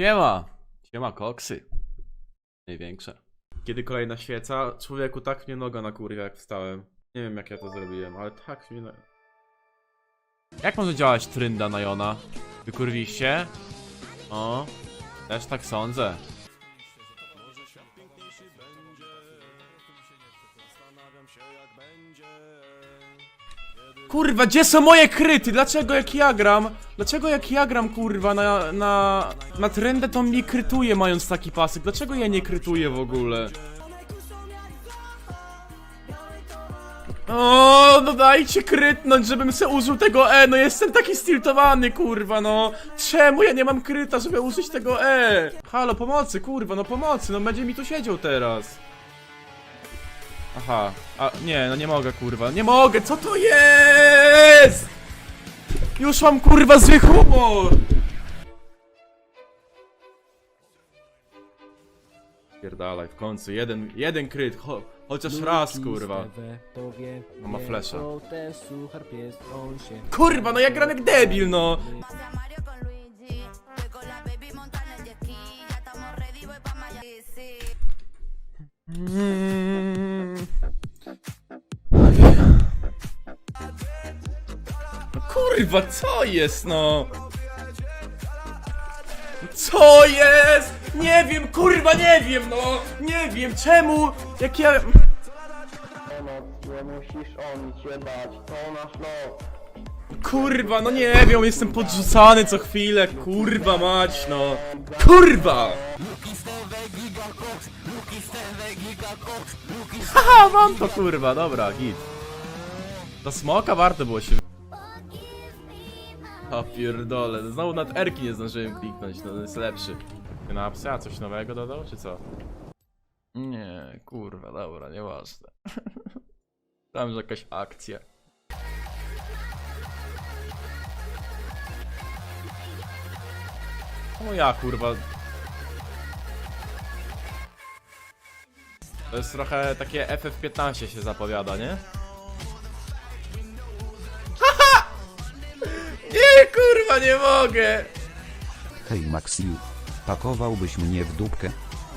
Siema! Siema koksy. Największe. Kiedy kolejna świeca? Człowieku, tak mnie noga na kurwa jak wstałem. Nie wiem jak ja to zrobiłem, ale tak mnie na... Jak może działać trynda na Jona? Wykurwiście? O, też tak sądzę. Kurwa, gdzie są moje kryty? Dlaczego jak ja gram? Dlaczego jak ja gram, kurwa, na, na, na trendę to mi krytuje mając taki pasek? Dlaczego ja nie krytuję w ogóle? O, no dajcie krytnąć, żebym se użył tego E, no jestem taki stiltowany, kurwa, no. Czemu ja nie mam kryta, żeby użyć tego E? Halo, pomocy, kurwa, no pomocy, no będzie mi tu siedział teraz. Aha, a nie, no nie mogę, kurwa, nie mogę, co to jest? Już mam, kurwa, zły humor! Pierdalaj, w końcu, jeden, jeden kryt, cho, chociaż raz, kurwa. Ma flesza. Kurwa, no ja gram jak debil, no! Pasa Mario con Luigi. Estoy con la baby montando en jet ski. Ya estamos ready, voy pa' Miami. Sí. Mm. Kurwa, co jest no? Co jest? Nie wiem, kurwa, nie wiem, no! Nie wiem, czemu? Jak ja... Nie musisz o nic się bać, to nasz los. Kurwa, no nie wiem, jestem podrzucany co chwilę, kurwa mać, no. Kurwa! Haha, mam to kurwa, dobra, hit. Do smoka warto było się... A pierdole, znowu nad Erki nie zdążyłem kliknąć, no to jest lepszy. Ty na psa coś nowego dodał, czy co? Nie, kurwa, dobra, nieważne. Tam, że jakaś akcja. No ja kurwa. To jest trochę takie FF15 się zapowiada, nie? Kurwa, nie mogę! Hej Maxiu. Pakowałbyś mnie w dupkę?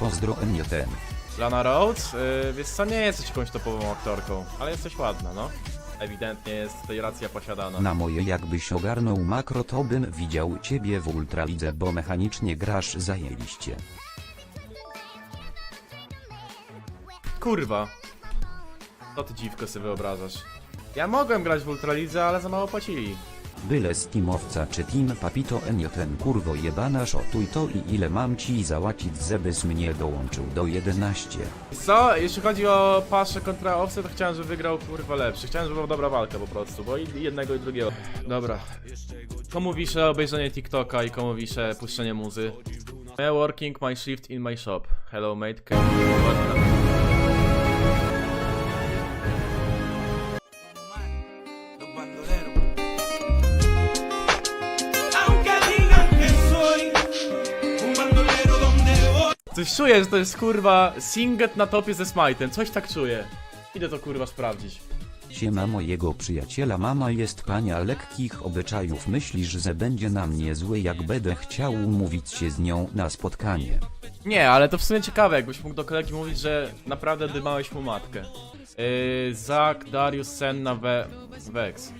Pozdro NJTN. Lana Rhodes? Yy, wiesz co, nie jesteś jakąś topową aktorką, ale jesteś ładna, no. Ewidentnie jest tutaj racja posiadana. Na moje jakbyś ogarnął makro to bym widział ciebie w Ultralidze bo mechanicznie grasz zajęliście. Kurwa. Co ty dziwko sobie wyobrażasz? Ja mogłem grać w Ultralidze, ale za mało płacili. Byle z czy team papito NJTN kurwo jebana szotuj to i ile mam ci załacić żebyś mnie dołączył do 11. Wiesz Co? Jeśli chodzi o paszę kontra Offset, to chciałem, żeby wygrał kurwa lepszy. Chciałem, żeby była dobra walka po prostu, bo i jednego i drugiego. Dobra. Komu wiszę obejrzenie TikToka i komu wiszę puszczenie muzy? My working my shift in my shop. Hello mate, can you Coś czuję, że to jest kurwa Singet na topie ze Smite'em. Coś tak czuję. Idę to kurwa sprawdzić. Siema mojego przyjaciela mama jest pania lekkich obyczajów myślisz, że będzie na mnie zły jak będę chciał umówić się z nią na spotkanie. Nie, ale to w sumie ciekawe, jakbyś mógł do kolegi mówić, że naprawdę dymałeś mu matkę. Yy, Zak, Darius, Senna, We... Vex.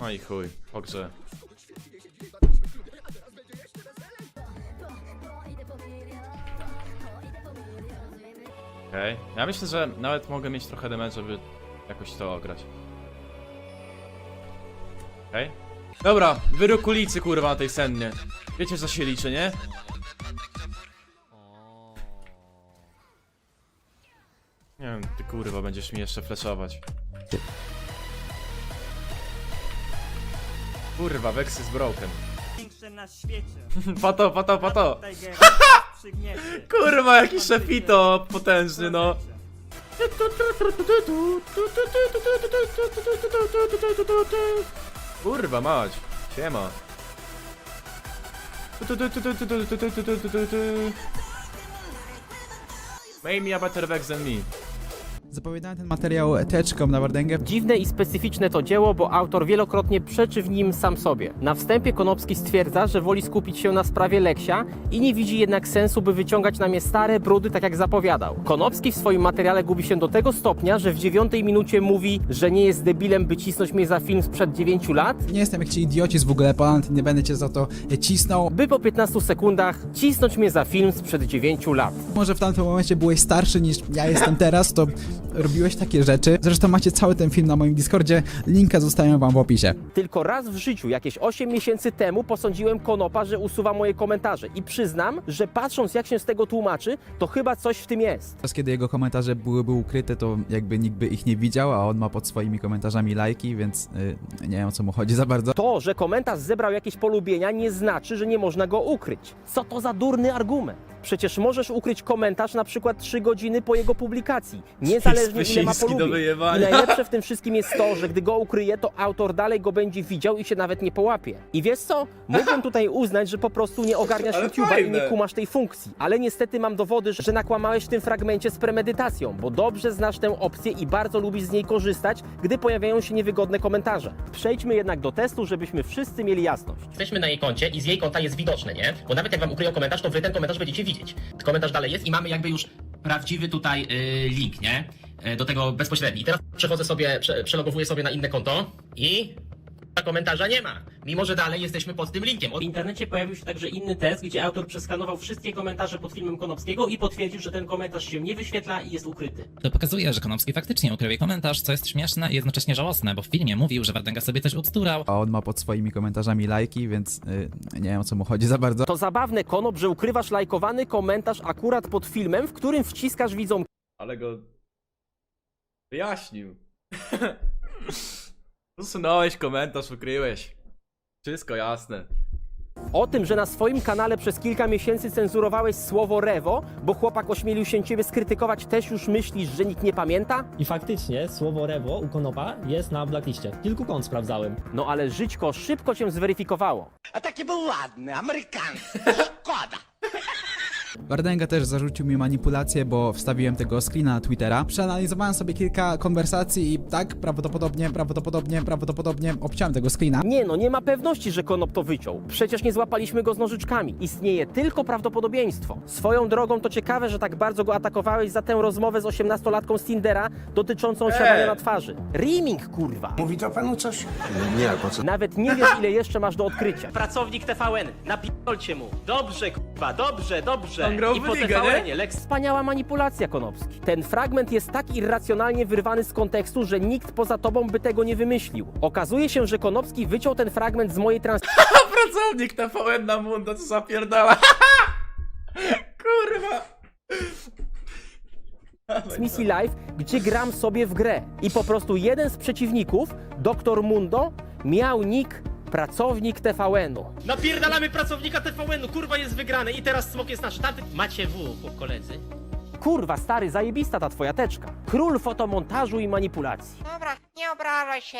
No i chuj, po Okej, ja myślę, że nawet mogę mieć trochę damage, żeby jakoś to ograć. Okej. Dobra, wyrok ulicy kurwa na tej sennie. Wiecie co się liczy, nie? Nie wiem, ty kurwa będziesz mi jeszcze flashować. Kurwa, Vex is broken. Większe na świecie. Pato, pato, pato. Przygniecie. Kurwa, jaki szefito potężny, no. Kurwa mać, siema. Make me a better Vex than me. Zapowiadałem ten materiał teczką na Wardęgę. Dziwne i specyficzne to dzieło, bo autor wielokrotnie przeczy w nim sam sobie. Na wstępie Konopski stwierdza, że woli skupić się na sprawie Leksia i nie widzi jednak sensu, by wyciągać na mnie stare brudy, tak jak zapowiadał. Konopski w swoim materiale gubi się do tego stopnia, że w dziewiątej minucie mówi, że nie jest debilem, by cisnąć mnie za film sprzed 9 lat, Nie jestem jak ci idioci z w ogóle Poland, nie będę cię za to cisnął. by po 15 sekundach cisnąć mnie za film sprzed 9 lat. Może w tamtym momencie byłeś starszy niż ja jestem teraz, to robiłeś takie rzeczy. Zresztą macie cały ten film na moim Discordzie, linka zostawiam wam w opisie. Tylko raz w życiu, jakieś 8 miesięcy temu, posądziłem Konopa, że usuwa moje komentarze. I przyznam, że patrząc jak się z tego tłumaczy, to chyba coś w tym jest. Teraz kiedy jego komentarze byłyby ukryte, to jakby nikt by ich nie widział, a on ma pod swoimi komentarzami lajki, więc y, nie wiem o co mu chodzi za bardzo. To, że komentarz zebrał jakieś polubienia, nie znaczy, że nie można go ukryć. Co to za durny argument? Przecież możesz ukryć komentarz na przykład 3 godziny po jego publikacji, niezależnie ile ma Wyszyński do polubień. I wyjebania. najlepsze w tym wszystkim jest to, że gdy go ukryje, to autor dalej go będzie widział i się nawet nie połapie. I wiesz co? Mógłbym tutaj uznać, że po prostu nie ogarniasz Ale YouTube'a i fajne. nie kumasz tej funkcji. Ale niestety mam dowody, że nakłamałeś w tym fragmencie z premedytacją, bo dobrze znasz tę opcję i bardzo lubisz z niej korzystać, gdy pojawiają się niewygodne komentarze. Przejdźmy jednak do testu, żebyśmy wszyscy mieli jasność. Jesteśmy na jej koncie i z jej konta jest widoczne, nie? Bo nawet jak wam ukryją komentarz, to wy ten komentarz będziecie widzieć. Komentarz dalej jest i mamy jakby już prawdziwy tutaj y, link, nie? Y, do tego bezpośredni. Teraz przechodzę sobie, prze, przelogowuję sobie na inne konto i komentarza nie ma, mimo że dalej jesteśmy pod tym linkiem. W internecie pojawił się także inny test, gdzie autor przeskanował wszystkie komentarze pod filmem Konopskiego i potwierdził, że ten komentarz się nie wyświetla i jest ukryty. To pokazuje, że Konopski faktycznie ukrył jej komentarz, co jest śmieszne i jednocześnie żałosne, bo w filmie mówił, że Wardęga sobie coś ubzdurał, A on ma pod swoimi komentarzami lajki, więc y, nie wiem o co mu chodzi za bardzo. To zabawne, Konop, że ukrywasz lajkowany komentarz akurat pod filmem, w którym wciskasz widzom Ale go... Wyjaśnił. Usunąłeś komentarz, ukryłeś. Wszystko jasne. O tym, że na swoim kanale przez kilka miesięcy cenzurowałeś słowo rewo, bo chłopak ośmielił się ciebie skrytykować, też już myślisz, że nikt nie pamięta? I faktycznie słowo rewo u Konopa jest na blackliście. Kilku kont sprawdzałem. No ale żyćko szybko cię zweryfikowało. A taki był ładny, amerykański. Szkoda. Wardęga też zarzucił mi manipulację, bo wstawiłem tego screena na Twittera. Przeanalizowałem sobie kilka konwersacji i tak, prawdopodobnie, prawdopodobnie, prawdopodobnie obciąłem tego screena. Nie no, nie ma pewności, że Konop to wyciął. Przecież nie złapaliśmy go z nożyczkami. Istnieje tylko prawdopodobieństwo. Swoją drogą to ciekawe, że tak bardzo go atakowałeś za tę rozmowę z 18-latką z Tindera dotyczącą siadania na twarzy. Reaming, kurwa. Mówi to panu coś? Nawet nie wiesz, ile jeszcze masz do odkrycia. Pracownik TVN, napierdolcie mu. Dobrze, kurwa, dobrze, dobrze. On grał I w po ligę, TVN-ie, Lex. Wspaniała manipulacja, Konopski. Ten fragment jest tak irracjonalnie wyrwany z kontekstu, że nikt poza tobą by tego nie wymyślił. Okazuje się, że Konopski wyciął ten fragment z mojej Pracownik TVN na Munda, co zapierdala. Kurwa. transmisji live, gdzie gram sobie w grę. I po prostu jeden z przeciwników, Dr. Mundo, miał nick pracownik TVN-u. Napierdalamy pracownika TVN-u, kurwa jest wygrany i teraz smok jest nasz. Taty... Macie W, koledzy. Kurwa, stary, zajebista ta twoja teczka. Król fotomontażu i manipulacji. Dobra, nie obrażaj się.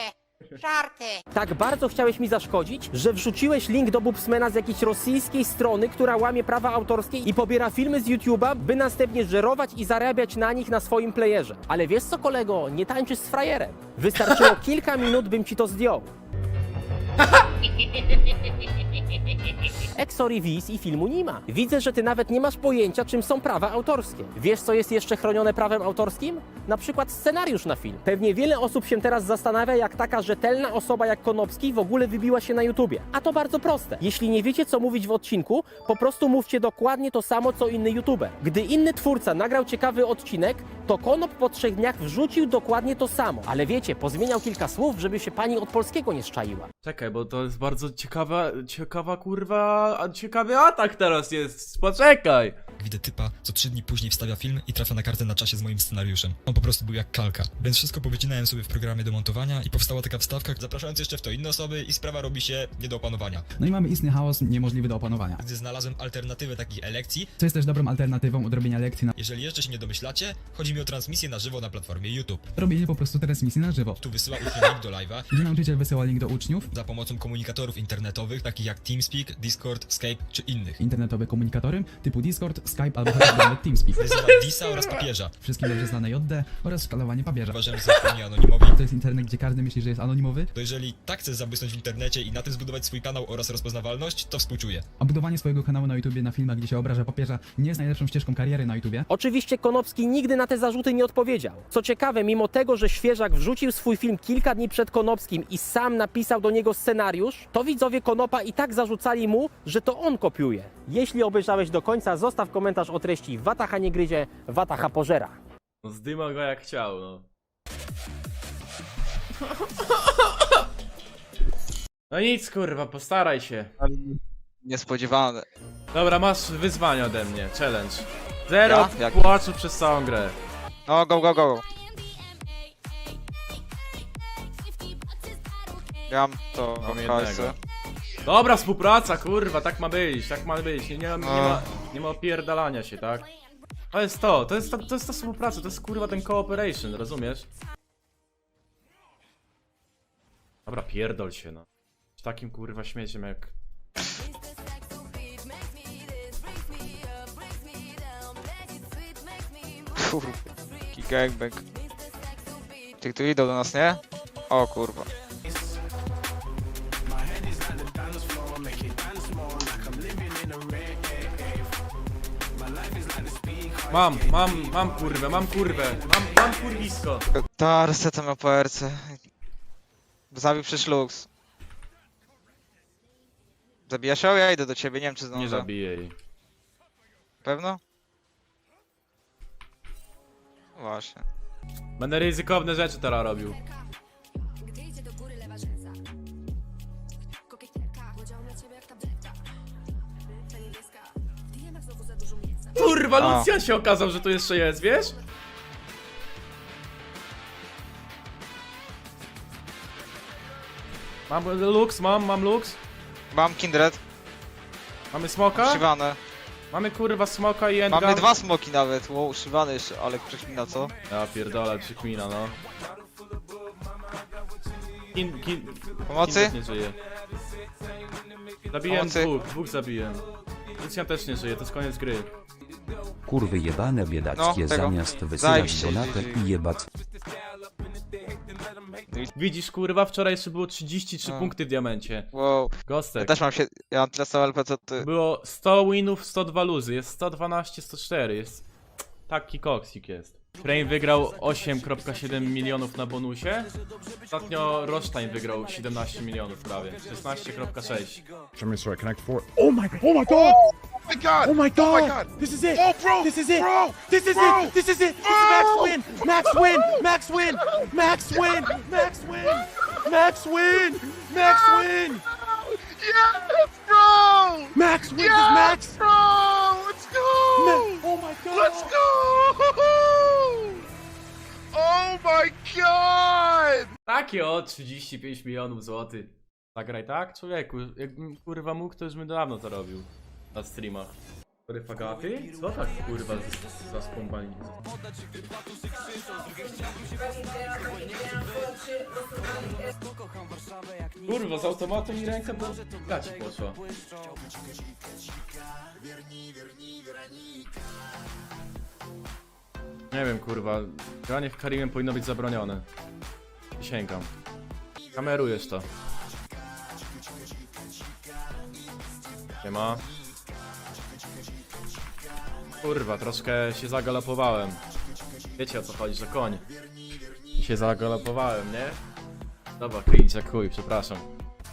Żarty. Tak bardzo chciałeś mi zaszkodzić, że wrzuciłeś link do Bubsmana z jakiejś rosyjskiej strony, która łamie prawa autorskie i pobiera filmy z YouTube'a, by następnie żerować i zarabiać na nich na swoim playerze. Ale wiesz co, kolego, nie tańczysz z frajerem. Wystarczyło kilka minut, bym ci to zdjął. ¡Ja, ja! Exorivis i filmu nie ma. Widzę, że ty nawet nie masz pojęcia, czym są prawa autorskie. Wiesz, co jest jeszcze chronione prawem autorskim? Na przykład scenariusz na film. Pewnie wiele osób się teraz zastanawia, jak taka rzetelna osoba jak Konopski w ogóle wybiła się na YouTubie. A to bardzo proste. Jeśli nie wiecie, co mówić w odcinku, po prostu mówcie dokładnie to samo, co inny YouTuber. Gdy inny twórca nagrał ciekawy odcinek, to Konop po trzech dniach wrzucił dokładnie to samo. Ale wiecie, pozmieniał kilka słów, żeby się pani od polskiego nie szczaiła. Czekaj, bo to jest bardzo ciekawa, ciekawa kurwa, a ciekawy atak teraz jest. Poczekaj. Widzę typa, co trzy dni później wstawia film i trafia na kartę na czasie z moim scenariuszem. On po prostu był jak kalka. Więc wszystko powycinałem sobie w programie do montowania i powstała taka wstawka, zapraszając jeszcze w to inne osoby i sprawa robi się nie do opanowania. No i mamy istny chaos niemożliwy do opanowania. Gdy znalazłem alternatywę takich elekcji, Co jest też dobrą alternatywą odrobienia lekcji na jeżeli jeszcze się nie domyślacie, chodzi mi o transmisję na żywo na platformie YouTube. robienie po prostu transmisji na żywo. Tu wysyła uczniom link do live'a, Gdzie nauczyciel wysyła link do uczniów, za pomocą komunikatorów internetowych, takich jak TeamSpeak, Discord, Skype czy innych. Internetowe komunikatory typu Discord, Skype albo chociażby nawet TeamSpeak. Wyzywa DISa oraz papieża. Wszystkim dobrze znane JD oraz szkalowanie papieża. Uważamy za zupełnie anonimowi. To jest internet, gdzie każdy myśli, że jest anonimowy, To jeżeli tak chcesz zabłysnąć w internecie i na tym zbudować swój kanał oraz rozpoznawalność, to współczuję. a budowanie swojego kanału na YouTubie na filmach, gdzie się obraża papieża, nie jest najlepszą ścieżką kariery na YouTubie. Oczywiście Konopski nigdy na te zarzuty nie odpowiedział. Co ciekawe, mimo tego, że Świeżak wrzucił swój film kilka dni przed Konopskim i sam napisał do niego scenariusz, to widzowie Konopa i tak zarzucali mu, że to on kopiuje. Jeśli obejrzałeś do końca, zostaw komentarz o treści Wataha nie gryzie, Wataha pożera. No zdymał go jak chciał, no. No nic kurwa, postaraj się. Niespodziewane. Dobra, masz wyzwanie ode mnie, challenge. Zero Ja? Jak? płaczu przez całą grę. No, go, go, go. Ja mam to Mam hajsy. jednego. Dobra, współpraca, kurwa, tak ma być, tak ma być. Nie, nie, ma- nie, ma, nie ma opierdalania się, tak? To jest to, to jest, to, to jest ta współpraca, to jest kurwa ten cooperation, rozumiesz? Dobra, pierdol się, no. Z takim kurwa śmieciem jak... Kurwa. Gangbang. Tych tu idą do nas, nie? O kurwa. Mam, mam, mam kurwę, mam kurwę, mam, mam kurwisko. Ta, resetem na PRC. Zabił przecież Lux. Zabijasz ją? Ja idę do ciebie, nie wiem czy zdążę. Nie zabiję jej. Pewno? Właśnie. Będę ryzykowne rzeczy teraz robił. Kurwa, A. Lucian się okazał, że tu jeszcze jest, wiesz? Mam lux, mam, mam lux. Mam Kindred, Mamy smoka? Shivanę. Mamy kurwa smoka i endgame. Mamy dwa smoki nawet. Wow, Shivany jeszcze, ale przekmina co? Ja pierdolę, przykmina, no. Kin, kin, Pomocy? Kindred nie żyje. Zabiłem Pomocy? dwóch, dwóch zabiłem. Lucian też nie żyje, to jest koniec gry. Kurwy jebane biedackie No, tego. zamiast wysyłać Zajebiście, donatę i jebać Widzisz, kurwa, wczoraj jeszcze było 33 No. punkty w diamencie. Wow. Ja Gostek. też mam się. Ja mam tyle samo LP co ty. Było 100 winów, 102 luzy, jest 112, 104, jest... Taki koksik jest. Frame wygrał 8,7 milionów na bonusie. Ostatnio Rosztań wygrał 17 milionów prawie. 16,6. Show me sorry, connect four. Oh my god! Oh my god! Oh my god! Oh my god! This is it! Oh bro! This is it! Bro! This is it! This is it! This is Max win! Max win! Max win! Max win! Max win! Max win! Max win! Yes, bro! Max win! Yes, Max! Bro! Let's go! oh my god! Let's go! Oh my god! Takie o 35 milionów złotych. Zagraj tak, człowieku. Jakbym kurwa mógł, to już bym dawno to robił. Na streamach. Który fagaty? Co tak kurwa z- za skąpanie? Kurwa, z automatu mi ręka do gaci poszła. Nie wiem kurwa, granie w Karimem powinno być zabronione. Sięgam. Kamerujesz to. Nie ma. Kurwa, troszkę się zagalopowałem. Wiecie o co chodzi, że koń. I się zagalopowałem, nie? Dobra, cringe jak chuj, przepraszam.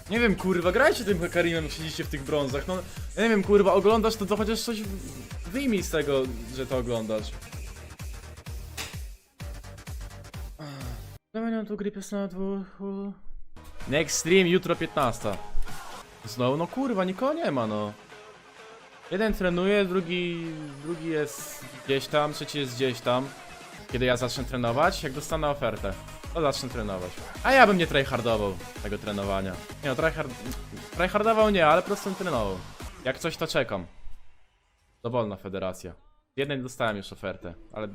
Nie wiem, kurwa, grajcie tym Karimem, siedzicie w tych brązach, no... Nie wiem, kurwa, oglądasz to, to chociaż coś wyjmij z tego, że to oglądasz. Tu gripes na dwóch. Next stream jutro 15. Znowu, no kurwa, nikogo nie ma, no. Jeden trenuje, drugi, drugi jest gdzieś tam, trzeci jest gdzieś tam. Kiedy ja zacznę trenować, jak dostanę ofertę, to zacznę trenować. A ja bym nie tryhardował tego trenowania. Nie no, tryhard... tryhardował nie, ale po prostu trenował. Jak coś, to czekam. Dowolna federacja. Jednej dostałem już ofertę, ale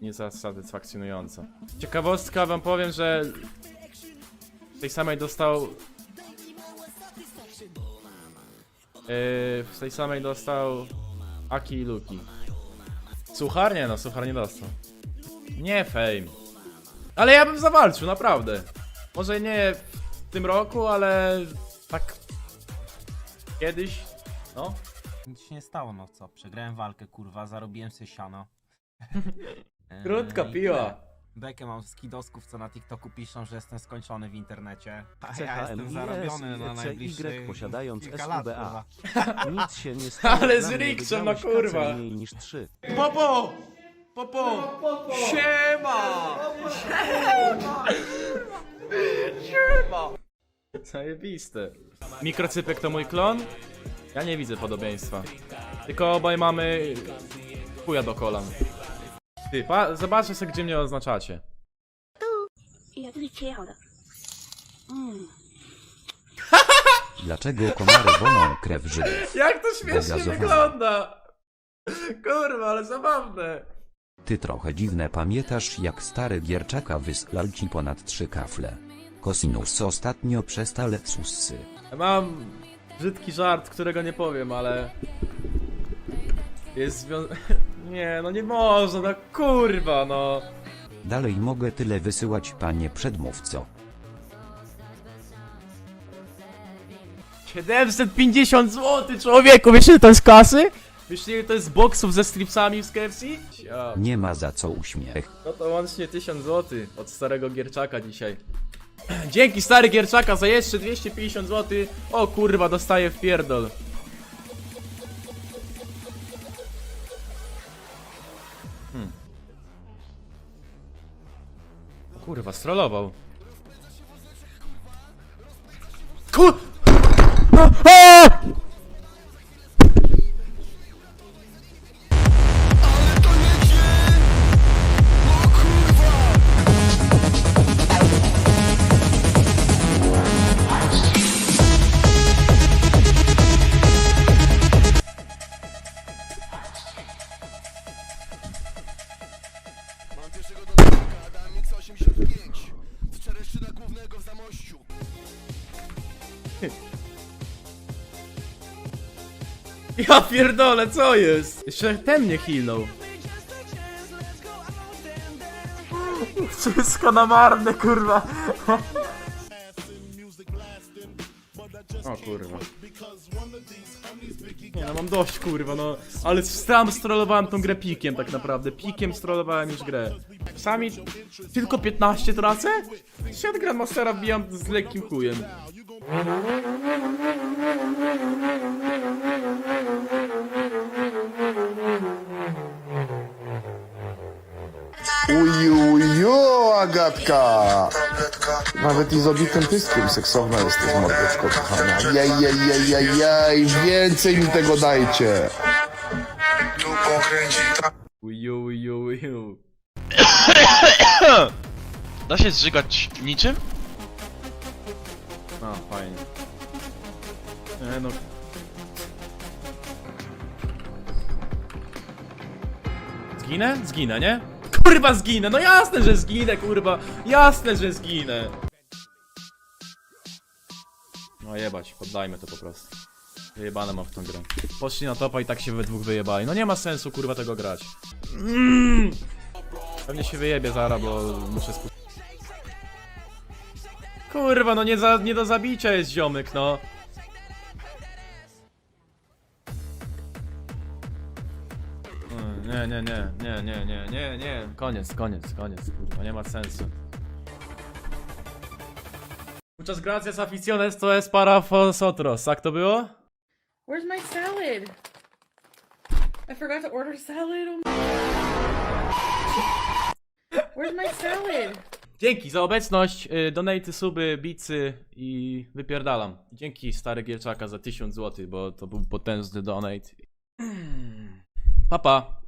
nie za satysfakcjonująca. Ciekawostka wam powiem, że tej samej dostał w tej samej dostał Aki i Luki. Suchar? Nie no, Suchar nie dostał. Nie fame. Ale ja bym zawalczył, naprawdę. Może nie w tym roku, ale tak kiedyś, no. Nic się nie stało, no co? Przegrałem walkę, kurwa, zarobiłem sobie siano. Eee, Krótka i piła. Bekę mam z kidosków, co na TikToku piszą, że jestem skończony w internecie. A ja jestem zarobiony na najbliższych posiadając kilka lat, SUBA. Nic się nie stało. Ale Dla z mnie Riksem, no kurwa. mniej niż trzy. Popo! Popo! Siema! Siema! Zajebiste. Mikrocypek to mój klon? Ja nie widzę podobieństwa. Tylko obaj mamy chuja do kolan. Ty, pa, zobaczcie sobie, gdzie mnie oznaczacie. Dlaczego komary woną krew Żydów? Jak to śmiesznie wygląda! Kurwa, ale zabawne. Ty trochę dziwne pamiętasz jak stary Gierczaka wyslał ci ponad trzy kafle. Kosinus ostatnio przestale sussy. Mam brzydki żart, którego nie powiem, ale... Jest związany... Nie, no nie można, no kurwa, no. Dalej mogę tyle wysyłać panie przedmówco. 750 zł, człowieku, wiesz ile to jest kasy? Wiesz ile to jest boksów ze stripsami z KFC? Ja. Nie ma za co uśmiech. No to łącznie 1000 zł od starego Gierczaka dzisiaj. Dzięki stary Gierczaka za jeszcze 250 zł. O kurwa, dostaję w pierdol. Kurwa, strollował. Kur... Ja pierdolę, co jest? Jeszcze ten mnie healnął. Wszystko na marne, kurwa. O kurwa. Nie no, mam dość kurwa, no. Ale sam strollowałem tą grę pikiem tak naprawdę. Pikiem strollowałem już grę. Sami tylko 15 tracę? Świat Grandmastera wbijam z lekkim chujem. Agatka! Nawet i z obitym pyskiem seksowna jesteś, mordeczko kochana. Jej, jej, jej, jej, jej, więcej mi tego dajcie! Uju, uju, uju. Da się zżygać niczym? A, fajnie. Nie no. Zginę? Zginę, nie? Kurwa zginę, no jasne, że zginę, kurwa. Jasne, że zginę. No jebać, poddajmy to po prostu. Wyjebane mam w tą grę. Poszli na topa i tak się we dwóch wyjebali. No nie ma sensu, kurwa, tego grać. Mm. Pewnie się wyjebie zara, bo muszę spuścić. Kurwa, no nie, za, nie do zabicia jest ziomek, no. Nie, nie, nie, nie, nie, nie, nie, nie. Koniec, koniec, koniec, kurwa, nie ma sensu. Muchas gracias aficiones, to es para vosotros. Jak to było? Where's my salad? I forgot to order salad. Oh Where's my salad? Dzięki za obecność, y, donaty, suby, bicy i wypierdalam. Dzięki stary Gierczaka za 1000 zł, bo to był potężny donate. Pa pa.